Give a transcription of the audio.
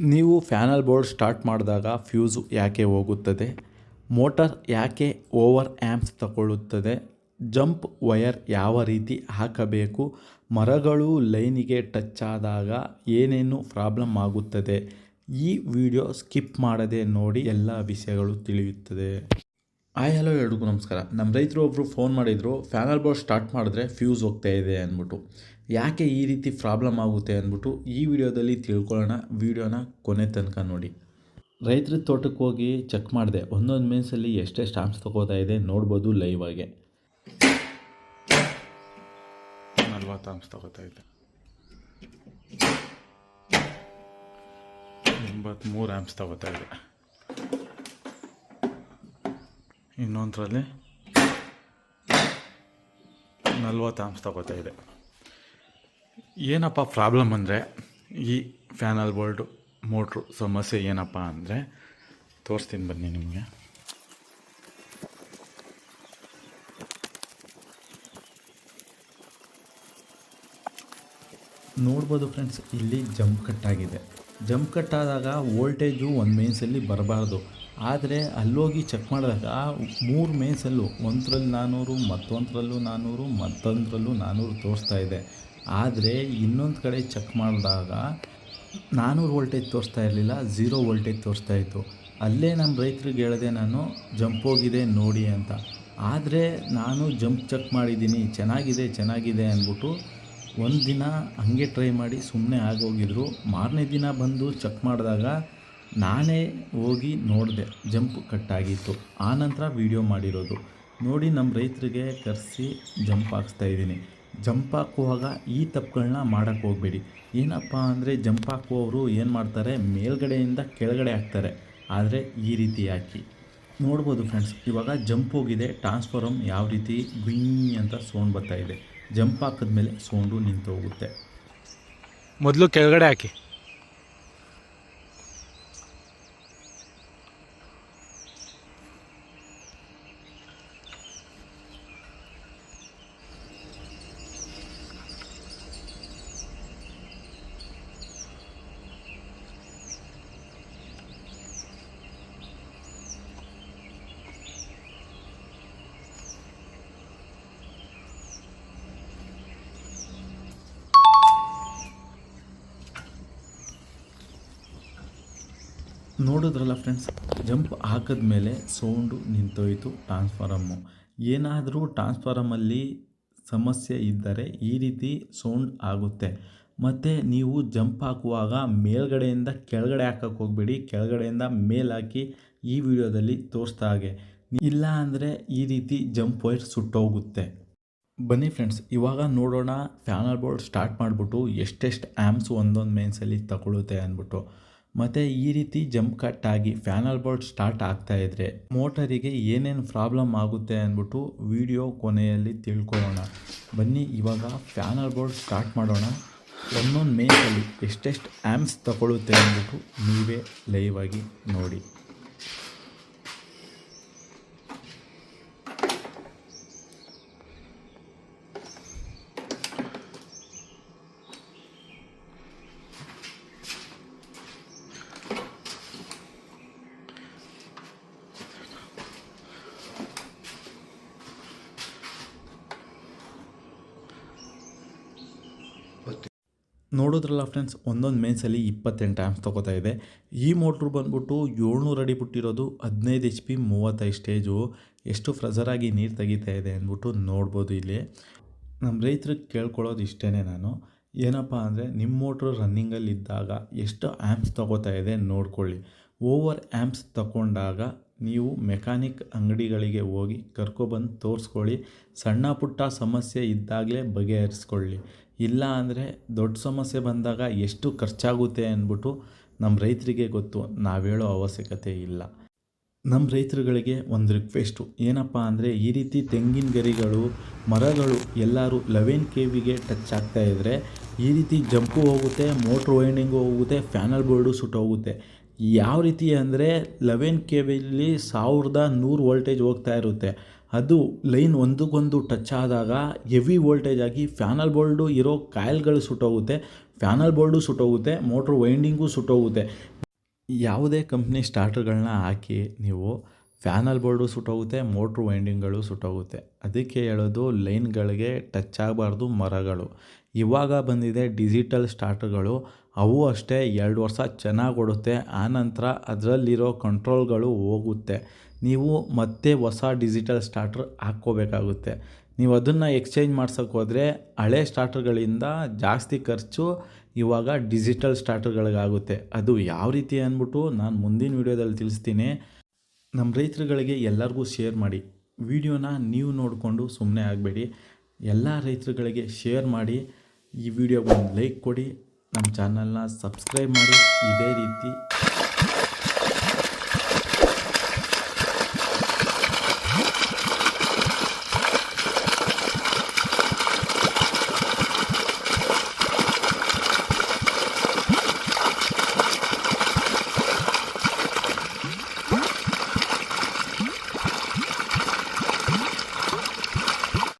ನೀವು panel board start ಮಾಡಿದಾಗ fuse ಯಾಕೆ ಹೋಗುತ್ತದೆ? ಮೋಟರ್ ಯಾಕೆ ಓವರ್ ಆ್ಯಂಪ್ಸ್ ತಗೊಳ್ಳುತ್ತದೆ? ಜಂಪ್ ವಯರ್ ಯಾವ ರೀತಿ ಹಾಕಬೇಕು? ಮರಗಳು ಲೈನಿಗೆ ಟಚ್ ಆದಾಗ ಏನೇನು ಪ್ರಾಬ್ಲಮ್ ಆಗುತ್ತದೆ? ಈ ವಿಡಿಯೋ ಸ್ಕಿಪ್ ಮಾಡದೆ ನೋಡಿ, ಎಲ್ಲ ವಿಷಯಗಳು ತಿಳಿಯುತ್ತದೆ. ಹಾಯ್, ಹಲೋ ಎಲ್ರಿಗೂ ನಮಸ್ಕಾರ. ನಮ್ಮ ರೈತರು ಒಬ್ಬರು ಫೋನ್ ಮಾಡಿದರು ಫ್ಯಾನಲ್ ಬೋರ್ಡ್ ಸ್ಟಾರ್ಟ್ ಮಾಡಿದ್ರೆ ಫ್ಯೂಸ್ ಹೋಗ್ತಾ ಇದೆ ಅಂದ್ಬಿಟ್ಟು. ಯಾಕೆ ಈ ರೀತಿ ಪ್ರಾಬ್ಲಮ್ ಆಗುತ್ತೆ ಅಂದ್ಬಿಟ್ಟು ಈ ವಿಡಿಯೋದಲ್ಲಿ ತಿಳ್ಕೊಳ್ಳೋಣ. ವಿಡಿಯೋನ ಕೊನೆ ತನಕ ನೋಡಿ. ರೈತರ ತೋಟಕ್ಕೆ ಹೋಗಿ ಚೆಕ್ ಮಾಡಿದೆ. ಒಂದೊಂದು ಮೇನ್ಸಲ್ಲಿ ಎಷ್ಟೇ ಸ್ಟಾಂಪ್ಸ್ ತೊಗೋತಾ ಇದೆ, ನೋಡ್ಬೋದು ಲೈವ್ ಆಗಿ. ನಲ್ವತ್ತು ಆಮ್ಸ್ ಇದೆ. ಆಂಪ್ಸ್ ತಗೋತಾ ಇದೆ. ಇನ್ನೊಂದರಲ್ಲಿ ನಲ್ವತ್ತು ಆಮ್ಸ್ ತಗೋತಾ ಇದೆ. ಏನಪ್ಪ ಪ್ರಾಬ್ಲಮ್ ಅಂದರೆ ಈ ಫ್ಯಾನಲ್ ಬೋಲ್ಡು ಮೋಟ್ರು ಸಮಸ್ಯೆ ಏನಪ್ಪ ಅಂದರೆ, ತೋರಿಸ್ತೀನಿ ಬನ್ನಿ ನಿಮಗೆ. ನೋಡ್ಬೋದು ಫ್ರೆಂಡ್ಸ್ ಇಲ್ಲಿ ಜಂಪ್ ಕಟ್ಟಾಗಿದೆ ಜಂಪ್ ಕಟ್ಟಾದಾಗ ವೋಲ್ಟೇಜು ಒಂದು ಮೇನ್ಸಲ್ಲಿ ಬರಬಾರ್ದು. ಆದರೆ ಅಲ್ಲೋಗಿ ಚೆಕ್ ಮಾಡಿದಾಗ ಮೂರು ಮೇನ್ಸಲ್ಲೂ ಒಂದರಲ್ಲಿ ನಾನ್ನೂರು ಮತ್ತೊಂದರಲ್ಲೂ ನಾನ್ನೂರು ಮತ್ತೊಂದರಲ್ಲೂ ನಾನ್ನೂರು ತೋರಿಸ್ತಾ ಇದೆ. ಆದರೆ ಇನ್ನೊಂದು ಕಡೆ ಚೆಕ್ ಮಾಡಿದಾಗ ನಾನ್ನೂರು ವೋಲ್ಟೇಜ್ ತೋರಿಸ್ತಾ ಇರಲಿಲ್ಲ ಝೀರೋ ವೋಲ್ಟೇಜ್ ತೋರಿಸ್ತಾ ಇತ್ತು. ಅಲ್ಲೇ ನಮ್ಮ ರೈತರಿಗೆ ಹೇಳಿದೆ ನಾನು, ಜಂಪ್ ಹೋಗಿದೆ, ನೋಡಿ ಅಂತ. ಆದರೆ ನಾನು ಜಂಪ್ ಚೆಕ್ ಮಾಡಿದ್ದೀನಿ, ಚೆನ್ನಾಗಿದೆ ಚೆನ್ನಾಗಿದೆ ಅಂದ್ಬಿಟ್ಟು ಒಂದು ದಿನ ಹಾಗೆ ಟ್ರೈ ಮಾಡಿ ಸುಮ್ಮನೆ ಆಗೋಗಿದ್ರು. ಮಾರನೇ ದಿನ ಬಂದು ಚೆಕ್ ಮಾಡಿದಾಗ ನಾನೇ ಹೋಗಿ ನೋಡಿದೆ, ಜಂಪ್ ಕಟ್ಟಾಗಿತ್ತು. ಆನಂತರ ವೀಡಿಯೋ ಮಾಡಿರೋದು. ನೋಡಿ ನಮ್ಮ ರೈತರಿಗೆ ಕರೆಸಿ ಜಂಪ್ ಹಾಕ್ಸ್ತಾ ಇದ್ದೀನಿ. ಜಂಪ್ ಹಾಕುವಾಗ ಈ ತಪ್ಪುಗಳನ್ನ ಮಾಡೋಕ್ಕೆ ಹೋಗಬೇಡಿ. ಏನಪ್ಪ ಅಂದರೆ ಜಂಪ್ ಹಾಕುವವರು ಏನು ಮಾಡ್ತಾರೆ? ಮೇಲ್ಗಡೆಯಿಂದ ಕೆಳಗಡೆ ಹಾಕ್ತಾರೆ. ಆದರೆ ಈ ರೀತಿ ಹಾಕಿ. ನೋಡ್ಬೋದು ಫ್ರೆಂಡ್ಸ್ ಇವಾಗ ಜಂಪ್ ಹೋಗಿದೆ ಟ್ರಾನ್ಸ್ಫಾರಮ್ ಯಾವ ರೀತಿ? ಗುಯ್ ಅಂತ ಸೌಂಡ್ ಬರ್ತಾ ಇದೆ. ಜಂಪ್ ಹಾಕಿದ್ಮೇಲೆ ಸೌಂಡು ನಿಂತು ಹೋಗುತ್ತೆ ಮೊದಲು ಕೆಳಗಡೆ ಹಾಕಿ. ನೋಡಿದ್ರಲ್ಲ ಫ್ರೆಂಡ್ಸ್ ಜಂಪ್ ಹಾಕಿದ ಮೇಲೆ ಸೌಂಡು ನಿಂತೋಯಿತು ಟ್ರಾನ್ಸ್ಫಾರಮ್ಮು ಏನಾದರೂ ಟ್ರಾನ್ಸ್ಫಾರಮಲ್ಲಿ ಸಮಸ್ಯೆ ಇದ್ದರೆ ಈ ರೀತಿ ಸೌಂಡ್ ಆಗುತ್ತೆ. ಮತ್ತು ನೀವು ಜಂಪ್ ಹಾಕುವಾಗ ಮೇಲ್ಗಡೆಯಿಂದ ಕೆಳಗಡೆ ಹಾಕಕ್ಕೆ ಹೋಗಬೇಡಿ, ಕೆಳಗಡೆಯಿಂದ ಮೇಲೆ ಹಾಕಿ ಈ ವಿಡಿಯೋದಲ್ಲಿ ತೋರಿಸ್ತಾ ಹಾಗೆ. ಇಲ್ಲ ಅಂದರೆ ಈ ರೀತಿ ಜಂಪ್ ವೈರ್ ಸುಟ್ಟೋಗುತ್ತೆ. ಬನ್ನಿ ಫ್ರೆಂಡ್ಸ್ ಇವಾಗ ನೋಡೋಣ ಫ್ಯಾನಲ್ ಬೋರ್ಡ್ ಸ್ಟಾರ್ಟ್ ಮಾಡಿಬಿಟ್ಟು ಎಷ್ಟೆಷ್ಟು ಆ್ಯಮ್ಸ್ ಒಂದೊಂದು ಮೇನ್ಸಲ್ಲಿ ತಗೊಳುತ್ತೆ ಅಂದ್ಬಿಟ್ಟು. ಮತ್ತು ಈ ರೀತಿ ಜಂಪ್ ಕಟ್ ಆಗಿ ಫ್ಯಾನಲ್ ಬೋರ್ಡ್ ಸ್ಟಾರ್ಟ್ ಆಗ್ತಾ ಇದ್ದರೆ ಮೋಟರಿಗೆ ಏನೇನು ಪ್ರಾಬ್ಲಮ್ ಆಗುತ್ತೆ ಅಂದ್ಬಿಟ್ಟು ವಿಡಿಯೋ ಕೊನೆಯಲ್ಲಿ ತಿಳ್ಕೊಳ್ಳೋಣ. ಬನ್ನಿ, ಇವಾಗ ಫ್ಯಾನಲ್ ಬೋರ್ಡ್ ಸ್ಟಾರ್ಟ್ ಮಾಡೋಣ. ಒಂದೊಂದು ಮೇನ್ಸಲ್ಲಿ ಎಷ್ಟೆಷ್ಟು ಆ್ಯಮ್ಸ್ ತಗೊಳ್ಳುತ್ತೆ ಅಂದ್ಬಿಟ್ಟು ನೀವೇ ಲೈವ್ ಆಗಿ ನೋಡಿ. ನೋಡಿದ್ರಲ್ಲ ಫ್ರೆಂಡ್ಸ್ ಒಂದೊಂದು ಮೇನ್ಸಲ್ಲಿ ಇಪ್ಪತ್ತೆಂಟು ಆ್ಯಮ್ಸ್ ತೊಗೋತಾ ಇದೆ. ಈ ಮೋಟ್ರು ಬಂದ್ಬಿಟ್ಟು ಏಳ್ನೂರು ಅಡಿ ಬಿಟ್ಟಿರೋದು ಹದಿನೈದು ಎಚ್ ಪಿ ಮೂವತ್ತೈದು ಸ್ಟೇಜು ಎಷ್ಟು ಫ್ರೆಜರಾಗಿ ನೀರು ತೆಗಿತಾ ಇದೆ ಅಂದ್ಬಿಟ್ಟು ನೋಡ್ಬೋದು ಇಲ್ಲಿ. ನಮ್ಮ ರೈತರು ಕೇಳ್ಕೊಳ್ಳೋದು ಇಷ್ಟೇ ನಾನು. ಏನಪ್ಪ ಅಂದರೆ ನಿಮ್ಮ ಮೋಟ್ರು ರನ್ನಿಂಗಲ್ಲಿ ಇದ್ದಾಗ ಎಷ್ಟು ಆ್ಯಮ್ಸ್ ತೊಗೋತಾ ಇದೆ ನೋಡ್ಕೊಳ್ಳಿ. ಓವರ್ ಆ್ಯಮ್ಸ್ ತಗೊಂಡಾಗ ನೀವು ಮೆಕ್ಯಾನಿಕ್ ಅಂಗಡಿಗಳಿಗೆ ಹೋಗಿ ಕರ್ಕೊಬಂದು ತೋರಿಸ್ಕೊಳ್ಳಿ. ಸಣ್ಣ ಪುಟ್ಟ ಸಮಸ್ಯೆ ಇದ್ದಾಗಲೇ ಬಗೆಹರಿಸ್ಕೊಳ್ಳಿ. ಇಲ್ಲ ಅಂದರೆ ದೊಡ್ಡ ಸಮಸ್ಯೆ ಬಂದಾಗ ಎಷ್ಟು ಖರ್ಚಾಗುತ್ತೆ ಅಂದ್ಬಿಟ್ಟು ನಮ್ಮ ರೈತರಿಗೆ ಗೊತ್ತು. ನಾವು ಹೇಳೋ ಅವಶ್ಯಕತೆ ಇಲ್ಲ. ನಮ್ಮ ರೈತರುಗಳಿಗೆ ಒಂದು ರಿಕ್ವೆಸ್ಟು ಏನಪ್ಪ ಅಂದರೆ ಈ ರೀತಿ ತೆಂಗಿನ ಗರಿಗಳು, ಮರಗಳು ಎಲ್ಲರೂ ಲೆವೆನ್ ಕೆ ವಿಗೆ ಟಚ್ ಆಗ್ತಾ ಇದ್ದರೆ ಈ ರೀತಿ ಜಂಪು ಹೋಗುತ್ತೆ ಮೋಟ್ರ್ ವೈಂಡಿಂಗು ಹೋಗುತ್ತೆ ಫ್ಯಾನಲ್ ಬೋರ್ಡು ಸುಟ್ಟೋಗುತ್ತೆ ಯಾವ ರೀತಿ ಅಂದರೆ ಲೆವೆನ್ ಕೆ ವಿಲಿ ಸಾವಿರದ ನೂರು ವೋಲ್ಟೇಜ್ ಹೋಗ್ತಾ ಇರುತ್ತೆ. ಅದು ಲೈನ್ ಒಂದಕ್ಕೊಂದು ಟಚ್ ಆದಾಗ ಹೆವಿ ವೋಲ್ಟೇಜ್ ಆಗಿ ಫ್ಯಾನಲ್ ಬೋಲ್ಡು ಇರೋ ಕಾಯಿಲ್ಗಳು ಸುಟ್ಟೋಗುತ್ತೆ, ಫ್ಯಾನಲ್ ಬೋಲ್ಡು ಸುಟ್ಟೋಗುತ್ತೆ, ಮೋಟ್ರ್ ವೈಂಡಿಂಗು ಸುಟ್ಟೋಗುತ್ತೆ. ಯಾವುದೇ ಕಂಪ್ನಿ ಸ್ಟಾರ್ಟರ್ಗಳನ್ನ ಹಾಕಿ ನೀವು ಫ್ಯಾನಲ್ ಬೋರ್ಡು ಸುಟ್ಟೋಗುತ್ತೆ, ಮೋಟ್ರ್ ವೈಂಡಿಂಗ್ಗಳು ಸುಟ್ಟೋಗುತ್ತೆ. ಅದಕ್ಕೆ ಹೇಳೋದು ಲೈನ್ಗಳಿಗೆ ಟಚ್ ಆಗಬಾರ್ದು ಮರಗಳು. ಇವಾಗ ಬಂದಿದೆ ಡಿಜಿಟಲ್ ಸ್ಟಾರ್ಟರ್ಗಳು, ಅವು ಅಷ್ಟೇ ಎರಡು ವರ್ಷ ಚೆನ್ನಾಗಿ ಕೊಡುತ್ತೆ ಆನಂತರ ಅದರಲ್ಲಿರೋ ಕಂಟ್ರೋಲ್ಗಳು ಹೋಗುತ್ತೆ. ನೀವು ಮತ್ತೆ ಹೊಸ ಡಿಜಿಟಲ್ ಸ್ಟಾರ್ಟರ್ ಹಾಕ್ಕೋಬೇಕಾಗುತ್ತೆ. ನೀವು ಅದನ್ನು ಎಕ್ಸ್ಚೇಂಜ್ ಮಾಡ್ಸೋಕ್ಕೆ ಹೋದರೆ ಹಳೆ ಸ್ಟಾರ್ಟರ್ಗಳಿಂದ ಜಾಸ್ತಿ ಖರ್ಚು ಇವಾಗ ಡಿಜಿಟಲ್ ಸ್ಟಾರ್ಟರ್ಗಳಿಗಾಗುತ್ತೆ ಅದು ಯಾವ ರೀತಿ ಅಂದ್ಬಿಟ್ಟು ನಾನು ಮುಂದಿನ ವೀಡಿಯೋದಲ್ಲಿ ತಿಳಿಸ್ತೀನಿ. ನಮ್ಮ ರೈತರುಗಳಿಗೆ ಎಲ್ಲರಿಗೂ ಶೇರ್ ಮಾಡಿ. ವಿಡಿಯೋನ ನೀವು ನೋಡಿಕೊಂಡು ಸುಮ್ಮನೆ ಆಗಬೇಡಿ. ಎಲ್ಲ ರೈತರುಗಳಿಗೆ ಶೇರ್ ಮಾಡಿ. ಈ ವಿಡಿಯೋಗೆ ಒಂದು ಲೈಕ್ ಕೊಡಿ ನಮ್ಮ ಚಾನಲ್ನ ಸಬ್ಸ್ಕ್ರೈಬ್ ಮಾಡಿ. ಇದೇ ರೀತಿ